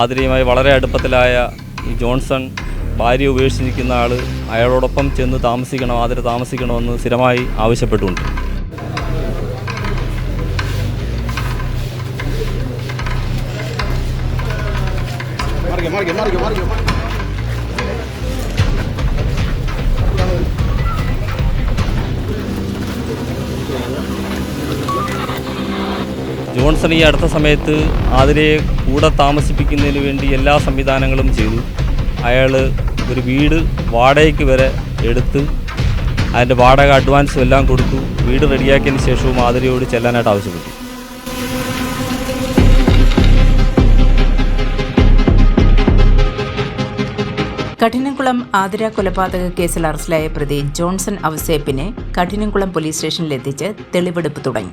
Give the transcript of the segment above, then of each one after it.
ആതിരയുമായി വളരെ അടുപ്പത്തിലായ ഈ ജോൺസൺ ഭാര്യ ഉപേക്ഷിച്ചിരിക്കുന്ന ആൾ അയാളോടൊപ്പം ചെന്ന് താമസിക്കണം ആതിര താമസിക്കണമെന്ന് സ്ഥിരമായി ആവശ്യപ്പെട്ടുകൊണ്ട് മാറിക്കോ മാറിക്കോ മാറിക്കോ മാറിക്കോ. ജോൺസൺ ഈ അടുത്ത സമയത്ത് ആതിരയെ കൂടെ താമസിപ്പിക്കുന്നതിന് വേണ്ടി എല്ലാ സംവിധാനങ്ങളും ചെയ്തു. അയാൾ ഒരു വീട് വാടകയ്ക്ക് വരെ എടുത്ത് അതിന്റെ വാടക അഡ്വാൻസും എല്ലാം കൊടുത്തു. വീട് റെഡിയാക്കിയതിന് ശേഷവും ആതിരയോട് ചെല്ലാനായിട്ട് ആവശ്യപ്പെട്ടു. കഠിനംകുളം ആതിര കൊലപാതക കേസിൽ അറസ്റ്റിലായ പ്രതി ജോൺസൺ അവസേപ്പിനെ കഠിനംകുളം പോലീസ് സ്റ്റേഷനിലെത്തിച്ച് തെളിവെടുപ്പ് തുടങ്ങി.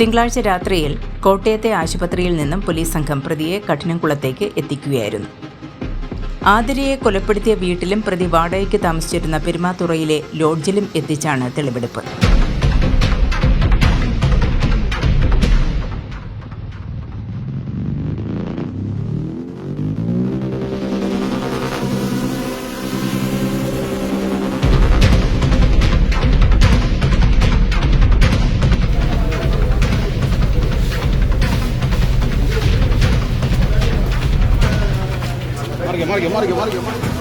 തിങ്കളാഴ്ച രാത്രിയിൽ കോട്ടയത്തെ ആശുപത്രിയിൽ നിന്നും പോലീസ് സംഘം പ്രതിയെ കഠിനംകുളത്തേക്ക് എത്തിക്കുകയായിരുന്നു. ആതിരയെ കൊലപ്പെടുത്തിയ വീട്ടിലും പ്രതി വാടകയ്ക്ക് താമസിച്ചിരുന്ന പെരുമാതുറയിലെ ലോഡ്ജിലും എത്തിച്ചാണ് തെളിവെടുപ്പ്. മാറിക്കോ മാറിക്കോ മാറിക്കോ മാറിക്കോ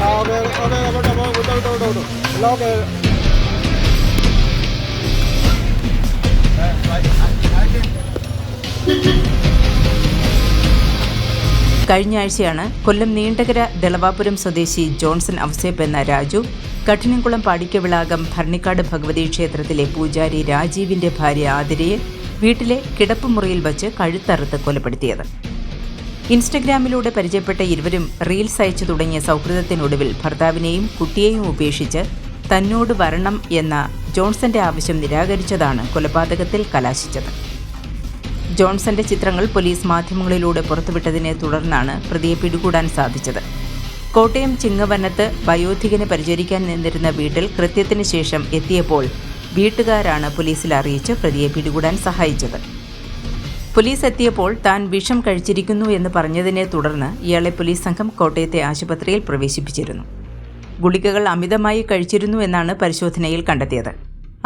ആ ഓക്കെ ഓക്കെ അങ്ങോട്ട് പോ വിട്ടോ വിട്ടോ വിട്ടോ കഴിഞ്ഞ ആഴ്ചയാണ് കൊല്ലം നീണ്ടകര ദളവാപുരം സ്വദേശി ജോൺസൺ അവസേപ്പ് എന്ന രാജു കഠിനംകുളം പാടിക്കവിളാകം ഭരണിക്കാട് ഭഗവതി ക്ഷേത്രത്തിലെ പൂജാരി രാജീവിന്റെ ഭാര്യ ആതിരയെ വീട്ടിലെ കിടപ്പുമുറിയിൽ വച്ച് കഴുത്തറുത്ത് കൊലപ്പെടുത്തിയത്. ഇൻസ്റ്റഗ്രാമിലൂടെ പരിചയപ്പെട്ട ഇരുവരും റീൽസ് അയച്ചു തുടങ്ങിയ സൗഹൃദത്തിനൊടുവിൽ ഭർത്താവിനെയും കുട്ടിയെയും ഉപേക്ഷിച്ച് തന്നോട് വരണം എന്ന ജോൺസന്റെ ആവശ്യം നിരാകരിച്ചതാണ് കൊലപാതകത്തിൽ കലാശിച്ചത്. ജോൺസന്റെ ചിത്രങ്ങൾ പോലീസ് മാധ്യമങ്ങളിലൂടെ പുറത്തുവിട്ടതിനെ തുടർന്നാണ് പ്രതിയെ പിടികൂടാൻ സാധിച്ചത്. കോട്ടയം ചിങ്ങവനത്ത് വയോധികനെ പരിചരിക്കാൻ നിന്നിരുന്ന വീട്ടിൽ കൃത്യത്തിന് ശേഷം എത്തിയപ്പോൾ വീട്ടുകാരാണ് പോലീസിൽ അറിയിച്ച് പ്രതിയെ പിടികൂടാൻ സഹായിച്ചത്. പോലീസ് എത്തിയപ്പോൾ താൻ വിഷം കഴിച്ചിരിക്കുന്നു എന്ന് പറഞ്ഞതിനെ തുടർന്ന് ഇയാളെ പോലീസ് സംഘം കോട്ടയത്തെ ആശുപത്രിയിൽ പ്രവേശിപ്പിച്ചിരുന്നു. ഗുളികകൾ അമിതമായി കഴിച്ചിരുന്നു എന്നാണ് പരിശോധനയിൽ കണ്ടെത്തിയത്.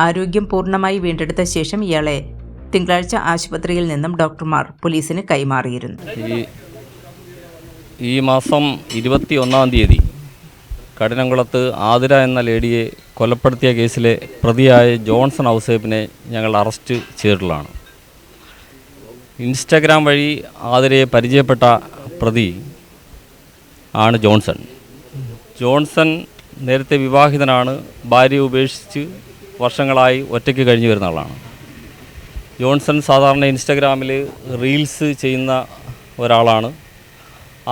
ആരോഗ്യം പൂർണമായി വീണ്ടെടുത്ത ശേഷം ഇയാളെ തിങ്കളാഴ്ച ആശുപത്രിയിൽ നിന്നും ഡോക്ടർമാർ പോലീസിന് കൈമാറിയിരുന്നു. ഈ മാസം ഇരുപത്തി ഒന്നാം തീയതി കഠിനംകുളത്ത് ആതിര എന്ന ലേഡിയെ കൊലപ്പെടുത്തിയ കേസിലെ പ്രതിയായ ജോൺസൺ ഔസേപ്പിനെ ഞങ്ങൾ അറസ്റ്റ് ചെയ്തിട്ടുള്ളതാണ്. ഇൻസ്റ്റഗ്രാം വഴി ആതിരയെ പരിചയപ്പെട്ട പ്രതി ആണ് ജോൺസൺ. ജോൺസൺ നേരത്തെ വിവാഹിതനാണ് ഭാര്യയെ ഉപേക്ഷിച്ച് വർഷങ്ങളായി ഒറ്റയ്ക്ക് കഴിഞ്ഞു വരുന്ന ആളാണ്. ജോൺസൺ സാധാരണ ഇൻസ്റ്റഗ്രാമിൽ റീൽസ് ചെയ്യുന്ന ഒരാളാണ്.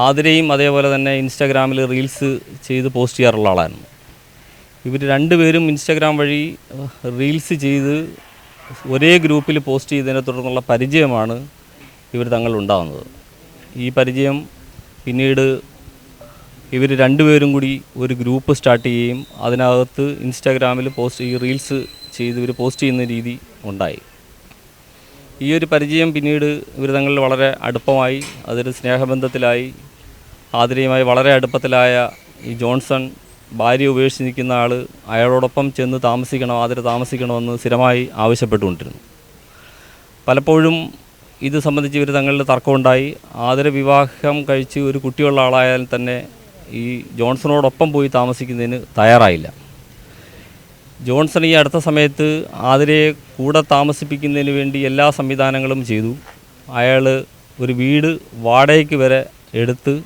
ആതിരയും അതേപോലെ തന്നെ ഇൻസ്റ്റഗ്രാമിൽ റീൽസ് ചെയ്ത് പോസ്റ്റ് ചെയ്യാറുള്ള ആളായിരുന്നു. ഇവർ രണ്ടുപേരും ഇൻസ്റ്റഗ്രാം വഴി റീൽസ് ചെയ്ത് ഒരേ ഗ്രൂപ്പിൽ പോസ്റ്റ് ചെയ്തതിനെ തുടർന്നുള്ള പരിചയമാണ് ഇവർ തങ്ങൾ ഉണ്ടാകുന്നത് ഈ പരിചയം പിന്നീട് ഇവർ രണ്ടുപേരും കൂടി ഒരു ഗ്രൂപ്പ് സ്റ്റാർട്ട് ചെയ്യുകയും അതിനകത്ത് ഇൻസ്റ്റാഗ്രാമിൽ പോസ്റ്റ് ഈ റീൽസ് ചെയ്ത് ഇവർ പോസ്റ്റ് ചെയ്യുന്ന രീതി ഉണ്ടായി. ഈ ഒരു പരിചയം പിന്നീട് ഇവർ തങ്ങളിൽ വളരെ അടുപ്പമായി അതൊരു സ്നേഹബന്ധത്തിലായി ആതിരയുമായി വളരെ അടുപ്പത്തിലായ ഈ ജോൺസൺ ഭാര്യ ഉപേക്ഷിച്ച് നിൽക്കുന്ന ആൾ അയാളോടൊപ്പം ചെന്ന് താമസിക്കണം ആതിര താമസിക്കണമെന്ന് സ്ഥിരമായി ആവശ്യപ്പെട്ടുകൊണ്ടിരുന്നു. പലപ്പോഴും ഇത് സംബന്ധിച്ച് ഇവർ തങ്ങളിൽ തർക്കമുണ്ടായി. ആതിര വിവാഹം കഴിച്ച് ഒരു കുട്ടിയുള്ള ആളായാൽ തന്നെ ഈ ജോൺസണോടൊപ്പം പോയി താമസിക്കുന്നതിന് തയ്യാറായില്ല. ജോൺസൺ ഈ അടുത്ത സമയത്ത് ആതിരയെ കൂടെ താമസിപ്പിക്കുന്നതിന് വേണ്ടി എല്ലാ സംവിധാനങ്ങളും ചെയ്തു. അയാൾ ഒരു വീട് വാടകയ്ക്ക് വരെ എടുത്ത്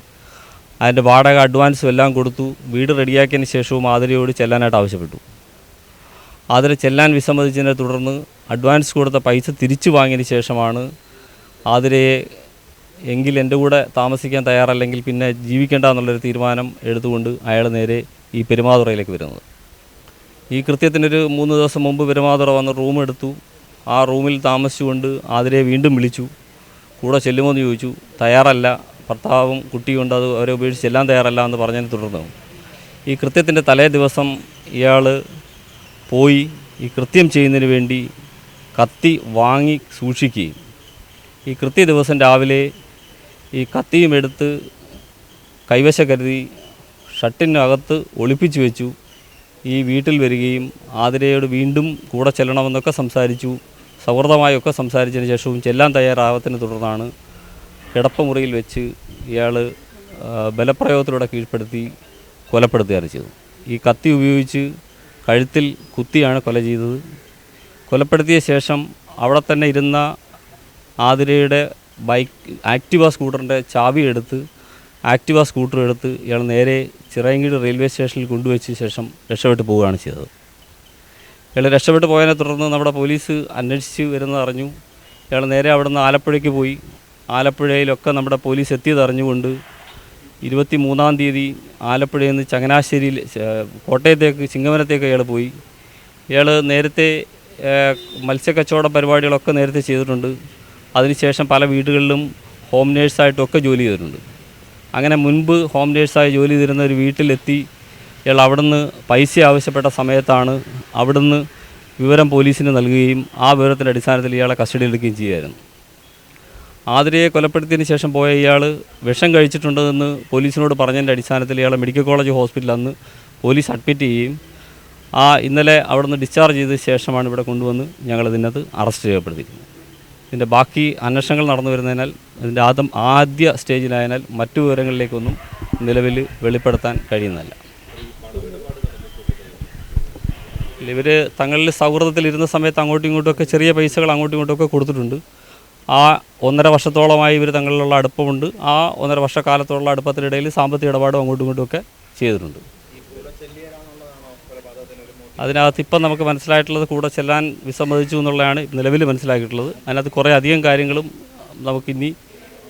അതിന്റെ വാടക അഡ്വാൻസും എല്ലാം കൊടുത്തു. വീട് റെഡിയാക്കിയതിന് ശേഷവും ആതിരയോട് ചെല്ലാനായിട്ട് ആവശ്യപ്പെട്ടു. ആതിര ചെല്ലാൻ വിസമ്മതിച്ചതിനെ തുടർന്ന് അഡ്വാൻസ് കൊടുത്ത പൈസ തിരിച്ചു വാങ്ങിയതിന് ശേഷമാണ് ആതിരയെ എങ്കിൽ എന്റെ കൂടെ താമസിക്കാൻ തയ്യാറല്ലെങ്കിൽ പിന്നെ ജീവിക്കേണ്ട എന്നുള്ളൊരു തീരുമാനം എടുത്തുകൊണ്ട് അയാൾ നേരെ ഈ പെരുമാതുറയിലേക്ക് വരുന്നത്. ഈ കൃത്യത്തിനൊരു മൂന്ന് ദിവസം മുമ്പ് പെരുമാതുറ വന്ന് റൂം എടുത്തു. ആ റൂമിൽ താമസിച്ചുകൊണ്ട് ആതിരെ വീണ്ടും വിളിച്ചു. കൂടെ ചെല്ലുമോ എന്ന് ചോദിച്ചു. തയ്യാറല്ല. ഭർത്താവും കുട്ടിയുണ്ട് അത് അവരെ ഉപേക്ഷിച്ച് ചെല്ലാൻ തയ്യാറല്ല എന്ന് പറഞ്ഞതിനെ തുടർന്ന്. ഈ കൃത്യത്തിന്റെ തലേ ദിവസം ഇയാൾ പോയി ഈ കൃത്യം ചെയ്യുന്നതിന് വേണ്ടി കത്തി വാങ്ങി സൂക്ഷിക്കുകയും. ഈ കൃത്യ ദിവസം രാവിലെ ഈ കത്തിയും എടുത്ത് കൈവശ കരുതി ഷട്ടിനകത്ത് ഒളിപ്പിച്ചു വെച്ചു. ഈ വീട്ടിൽ വരികയും ആതിരയോട് വീണ്ടും കൂടെ ചെല്ലണമെന്നൊക്കെ സംസാരിച്ചു. സൗഹൃദമായൊക്കെ സംസാരിച്ചതിന് ശേഷവും ചെല്ലാൻ തയ്യാറാവത്തിന് തുടർന്നാണ് കിടപ്പമുറിയിൽ വെച്ച് ഇയാൾ ബലപ്രയോഗത്തിലൂടെ കീഴ്പ്പെടുത്തി കൊലപ്പെടുത്തുകയാണ് ചെയ്തത്. ഈ കത്തി ഉപയോഗിച്ച് കഴുത്തിൽ കുത്തിയാണ് കൊല ചെയ്തത്. കൊലപ്പെടുത്തിയ ശേഷം അവിടെ തന്നെ ഇരുന്ന ആതിരയുടെ ബൈക്ക് ആക്ടിവ സ്കൂട്ടറിന്റെ ചാവി എടുത്ത് ആക്ടിവ സ്കൂട്ടർ എടുത്ത് ഇയാൾ നേരെ ചിറയങ്കീട് റെയിൽവേ സ്റ്റേഷനിൽ കൊണ്ടുവച്ച ശേഷം രക്ഷപ്പെട്ടു പോവുകയാണ് ചെയ്തത്. ഇയാൾ രക്ഷപ്പെട്ടു പോയതിനെ തുടർന്ന് നമ്മുടെ പോലീസ് അന്വേഷിച്ച് വരുന്നത് അറിഞ്ഞു. ഇയാൾ നേരെ അവിടെ നിന്ന് ആലപ്പുഴയ്ക്ക് പോയി. ആലപ്പുഴയിലൊക്കെ നമ്മുടെ പോലീസ് എത്തിയത് അറിഞ്ഞുകൊണ്ട് ഇരുപത്തി മൂന്നാം തീയതി ആലപ്പുഴയിൽ നിന്ന് ചങ്ങനാശ്ശേരിയിൽ കോട്ടയത്തേക്ക് ചിങ്ങമനത്തേക്ക് ഇയാൾ പോയി. ഇയാൾ നേരത്തെ മത്സ്യക്കച്ചവട പരിപാടികളൊക്കെ നേരത്തെ ചെയ്തിട്ടുണ്ട്. അതിനുശേഷം പല വീടുകളിലും ഹോം നേഴ്സായിട്ടൊക്കെ ജോലി ചെയ്തിട്ടുണ്ട്. അങ്ങനെ മുൻപ് ഹോം നേഴ്സായി ജോലി ചെയ്തിരുന്ന ഒരു വീട്ടിലെത്തി ഇയാൾ അവിടുന്ന് പൈസ ആവശ്യപ്പെട്ട സമയത്താണ് അവിടുന്ന് വിവരം പോലീസിന് നൽകുകയും ആ വിവരത്തിന്റെ അടിസ്ഥാനത്തിൽ ഇയാളെ കസ്റ്റഡിയിലെടുക്കുകയും ചെയ്യുമായിരുന്നു ആതിരയെ കൊലപ്പെടുത്തിയതിന് ശേഷം പോയ ഇയാൾ വിഷം കഴിച്ചിട്ടുണ്ടെന്ന് പോലീസിനോട് പറഞ്ഞതിന്റെ അടിസ്ഥാനത്തിൽ ഇയാളെ മെഡിക്കൽ കോളേജ് ഹോസ്പിറ്റലിൽ അന്ന് പോലീസ് അഡ്മിറ്റ് ചെയ്യുകയും ആ ഇന്നലെ അവിടുന്ന് ഡിസ്ചാർജ് ചെയ്ത ശേഷമാണ് ഇവിടെ കൊണ്ടുവന്ന് ഞങ്ങൾ ഇതിനകത്ത് അറസ്റ്റ് ചെയ്യപ്പെടുത്തിയിരിക്കുന്നത് ഇതിന്റെ ബാക്കി അന്വേഷണങ്ങൾ നടന്നു വരുന്നതിനാൽ ഇതിന്റെ ആദ്യം ആദ്യ സ്റ്റേജിലായതിനാൽ മറ്റു വിവരങ്ങളിലേക്കൊന്നും നിലവിൽ വെളിപ്പെടുത്താൻ കഴിയുന്നതല്ല. ഇവർ തങ്ങളിൽ സൗഹൃദത്തിലിരുന്ന സമയത്ത് അങ്ങോട്ടും ഇങ്ങോട്ടുമൊക്കെ ചെറിയ പൈസകൾ അങ്ങോട്ടും ഇങ്ങോട്ടുമൊക്കെ കൊടുത്തിട്ടുണ്ട്. ആ ഒന്നര വർഷത്തോളമായി ഇവർ തങ്ങളിലുള്ള അടുപ്പമുണ്ട്. ആ ഒന്നര വർഷക്കാലത്തോളം അടുപ്പത്തിനിടയിൽ സാമ്പത്തിക ഇടപാടും അങ്ങോട്ടും ഇങ്ങോട്ടുമൊക്കെ ചെയ്തിട്ടുണ്ട്. അതിനകത്ത് ഇപ്പം നമുക്ക് മനസ്സിലായിട്ടുള്ളത് കൂടെ ചെല്ലാൻ വിസമ്മതിച്ചു എന്നുള്ളതാണ് നിലവിൽ മനസ്സിലാക്കിയിട്ടുള്ളത്. അതിനകത്ത് കുറേ അധികം കാര്യങ്ങളും നമുക്കിനി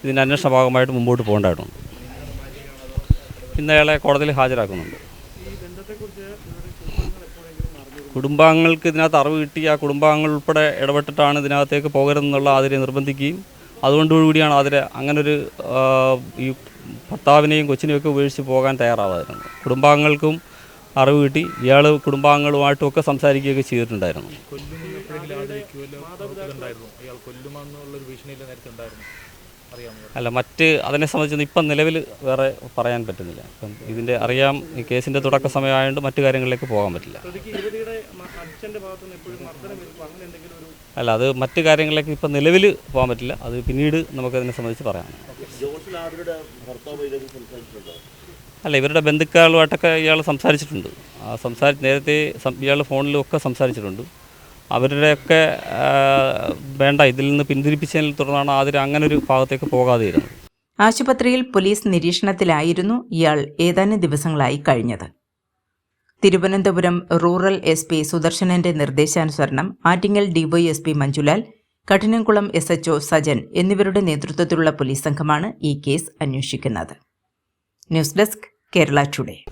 ഇതിന്റെ അന്വേഷണ ഭാഗമായിട്ട് മുമ്പോട്ട് പോകേണ്ടതായിട്ടുണ്ട്. ഇന്ന് അയാളെ കോടതിയിൽ ഹാജരാക്കുന്നുണ്ട്. കുടുംബാംഗങ്ങൾക്ക് ഇതിനകത്ത് അറിവ് കിട്ടി ആ കുടുംബാംഗങ്ങൾ ഉൾപ്പെടെ ഇടപെട്ടിട്ടാണ് ഇതിനകത്തേക്ക് പോകരുതെന്നുള്ള അതിരെ നിർബന്ധിക്കുകയും അതുകൊണ്ടുകൂടിയാണ് അതിരെ അങ്ങനൊരു ഈ ഭർത്താവിനെയും കൊച്ചിനെയും ഒക്കെ ഉപേക്ഷിച്ച് പോകാൻ തയ്യാറാവാതിരുന്നത്. കുടുംബാംഗങ്ങൾക്കും അറിവ് കിട്ടി. ഇയാൾ കുടുംബാംഗങ്ങളുമായിട്ടും ഒക്കെ സംസാരിക്കുകയൊക്കെ ചെയ്തിട്ടുണ്ടായിരുന്നു. അല്ല മറ്റ് അതിനെ സംബന്ധിച്ച് ഇപ്പം നിലവിൽ വേറെ പറയാൻ പറ്റുന്നില്ല. ഇപ്പം ഇതിന്റെ അറിയാം ഈ കേസിന്റെ തുടക്ക സമയമായതുകൊണ്ട് മറ്റു കാര്യങ്ങളിലേക്ക് പോകാൻ പറ്റില്ല. അല്ല അത് മറ്റു കാര്യങ്ങളിലേക്ക് ഇപ്പം നിലവിൽ പോകാൻ പറ്റില്ല. അത് പിന്നീട് നമുക്കതിനെ സംബന്ധിച്ച് പറയാം. അല്ല ഇവരുടെ ബന്ധുക്കളുമായിട്ടൊക്കെ ഇയാൾ സംസാരിച്ചിട്ടുണ്ട്. ആ സംസാരി നേരത്തെ ഇയാൾ ഫോണിലും ഒക്കെ സംസാരിച്ചിട്ടുണ്ട്. അവരുടെയൊക്കെ വേണ്ട ഇതിൽ നിന്ന് പിന്തിരിപ്പിച്ചതിനെ തുടർന്നാണ് ആതിര അങ്ങനെ ഒരു ഭാഗത്തേക്ക് പോകാതെ ഇരുന്നത് ആശുപത്രിയിൽ പോലീസ് നിരീക്ഷണത്തിലായിരുന്നു ഇയാൾ ഏതാനും ദിവസങ്ങളായി കഴിഞ്ഞത്. തിരുവനന്തപുരം റൂറൽ എസ് പി സുദർശനന്റെ നിർദ്ദേശാനുസരണം Attingal DYSP Manjulal Kadinamkulam S HO Sajan എന്നിവരുടെ നേതൃത്വത്തിലുള്ള പോലീസ് സംഘമാണ് ഈ കേസ് അന്വേഷിക്കുന്നത്. News desk Kerala today.